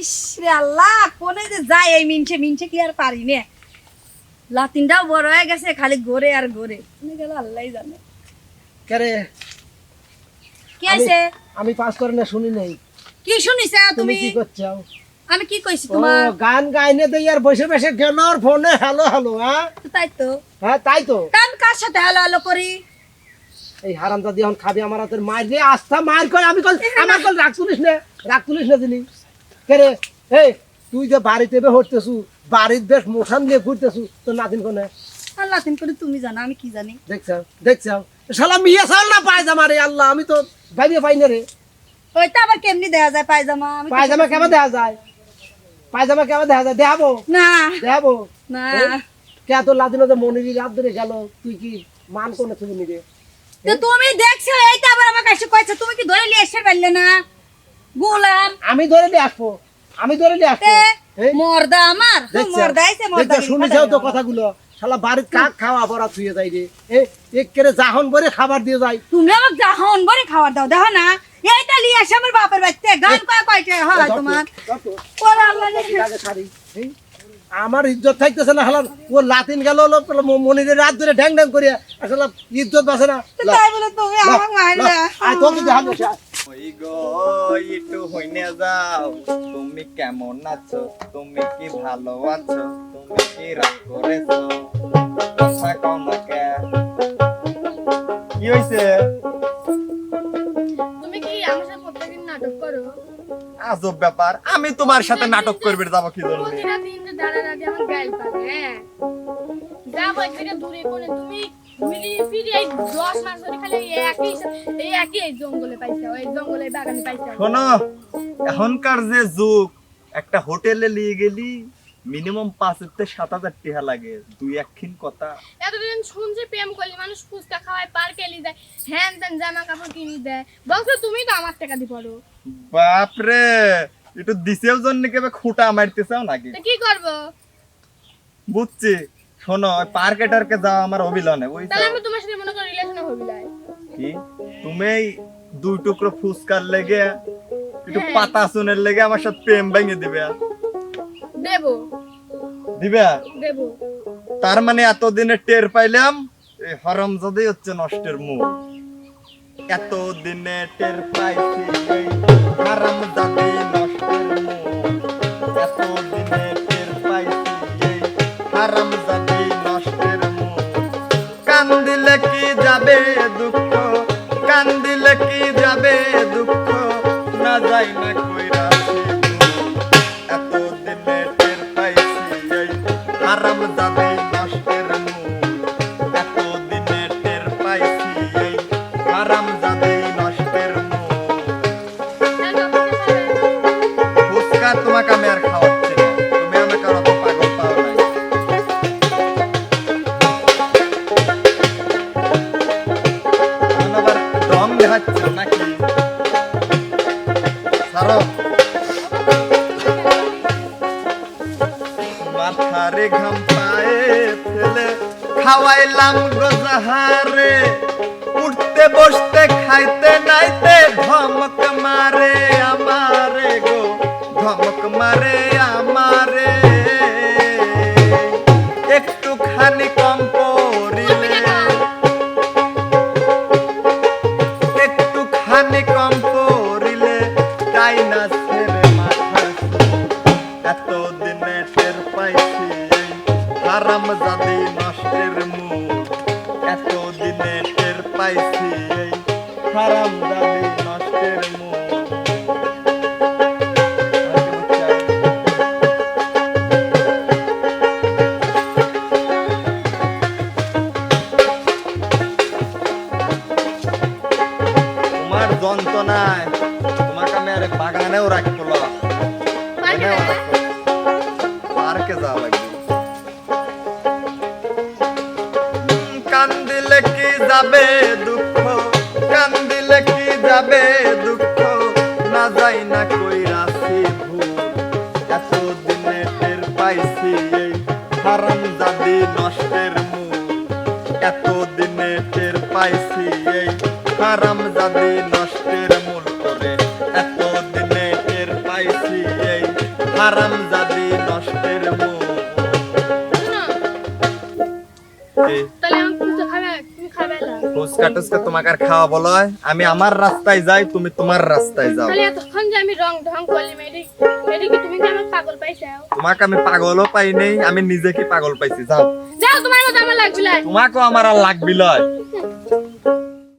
আল্লাহ কোনে যে যায় এই মিনছে মিনছে কি আর পারি নে? লাতিনটাও বড় হয়ে গেছে খালি ঘোরে আর ঘোরে। গেল আল্লাহই জানে। কেরে কি আছে আমি পাস করে না শুনি নাই। কি শুনিছে তুমি? তুমি কি করছ? আমি কি কইছি ও তোমার গান গাইনে দেই আর বসে বসে ফোনে হ্যালো হ্যালো হ্যাঁ? তাই তো। হ্যাঁ তাই তো। কান কার সাথে হ্যালো হ্যালো করি? এই হারামটা দিয়ে এখন খাবি আমার হাতের মার দিয়ে আস্থা মার কই আমি কল আমার কল রাগ তুলিস না রাগ তুলিস না দিলি। কেরে এই তুই যে বাড়িতে বে হরতেছু বাড়ির বেশ মোশান দিয়ে ঘুরতেছু তোর নাতিন কোনে? আর লাতিন করে তুমি জানো আমি কি জানি? দেখছাও দেখছাও শালা মিয়া চাল না পায়জামা রে আল্লাহ আমি তো ভাবিয়ে পাই না রে। ওইটা আবার কেমনি দেয়া যায় পায়জামা? তো- পায়জামা কেমন দেখা যায়? পায়জামা কেমন দেখা যায়? দেখাবো না। দেখাবো না। কে তোর লাদিন যে মনিরি রাত ধরে গেল তুই কি মান কোনে তুমি নিবে? তো তুমি দেখছ এইটা আবার আমার কাছে কইছে তুমি কি ধরে নিয়ে এসে পারলে না? গোলাম। আমি ধরে নিয়ে আসব। আমি ধরে নিয়ে আসব। মর্দা আমার। মর্দা আইছে মর্দা দেখছ, শুনেছাও তো কথাগুলো। শালা বাড়ির কাক খাওয়া পড়া থুয়ে যায় রে। এ এক করে জাহন ভরে খাবার দিয়ে যায়। তুমি আমাকে জাহন বরে খাবার দাও দেখো না। এইটা লিয়ে আসে আমার বাপের বাড়িতে। গান কয় কয়টা হয় তোমার? ওরা আল্লাহ আমার ইজ্জত থাকতেছে না হালার ও লাতিন গেল হলো মনিরের রাত ধরে ঢ্যাং ঢ্যাং করিয়া আসলে ইজ্জত বাসে না ওই গো একটু হইনে যাও তুমি কেমন আছো? তুমি কি ভালো আছো? তুমি কি রাগ করেছ কথা না কে? হইছে তুমি কি আমার সাথে প্রত্যেকদিন নাটক করো আজব ব্যাপার আমি তোমার সাথে নাটক করবে যাব কি জন্য দাঁড়া আমার পাবে হ্যাঁ যাব দূরে কোনে তুমি মিলি ফিরি এই দশ মাস ধরে খালি এই একই এই একই এই জঙ্গলে পাইছো এই জঙ্গলে বাগানে পাইছো। শোনো এখনকার যে যুগ একটা হোটেলে নিয়ে গেলি মিনিমাম পাঁচ সাত হাজার টাকা লাগে দুই একখিন কথা। এতদিন শুনছি প্রেম করলি মানুষ ফুচকা খাওয়ায় পার্কে নিয়ে যায় হ্যান ত্যান জামা কাপড় কিনে দেয়। বলছো তুমি তো আমার টাকা দি পড়ো। বাপরে একটু দিছেও জন্য কেবে খুঁটা মারতে চাও নাকি? কি করব? বুঝছি। শোনো ওই পার্কে টার্কে যাওয়া আমার অভিলনে বুঝছ? তাহলে আমি তোমার সাথে মনে করি রিলেশনে কি? তুমি দুই টুকরো ফুসকার লেগে একটু হ্যাঁ। পাতা শুনের লেগে আমার সাথে প্রেম ভেঙে দিবে। দেবো। দিবে? দেবো। তার মানে এতদিনে টের পাইলাম এই হরম যদি হচ্ছে নষ্টের মুখ। এতদিনে টের পাইছি হারাম কান দিলে কি যাবে দুঃখ? কান্দিলে কি যাবে দুঃখ? না যাই না কইরা এতদিনে টের পাইছি আরাম জাদি মাথারে ঘাম পায়ে ফেলে খাওয়াইলাম গোজাহারে উঠতে বসতে খাইতে নাইতে ধমক মারে। হারাম জাদি নষ্টের মুখ। এত দিনে টের পাইছি এই হারাম জাদি নষ্টের মুখ। তোমার যন্ত্রণায় তোমাকে আমি আর বাগানেও রাখব। পার্কে যাওয়া লাগবে। যাবে দুঃখ কান্দিলে কি যাবে দুঃখ? না যাই না কই রাশি ভুল এত টের পাইছি এই হারাম জাদি নষ্টের মূল। এত দিনে টের পাইছি এই হারাম জাদি নষ্টের মূল করে। এত দিনে টের পাইছি এই হারাম জাদি নষ্টের এই তাহলে ফুচকা টুচকা তোমাকে আর খাওয়া বলো আমি আমার রাস্তায় যাই তুমি তোমার রাস্তায় যাও। তাহলে এতক্ষণ যে আমি রং ঢং করলি মেয়েটি মেয়েটি কি তুমি কি আমার পাগল পাইছো? তোমাকে আমি পাগলও পাই নেই আমি নিজে কি পাগল পাইছি? যাও। যাও তোমার মতো আমার লাগবিল তোমাকেও আমার আর লাগবি লয়।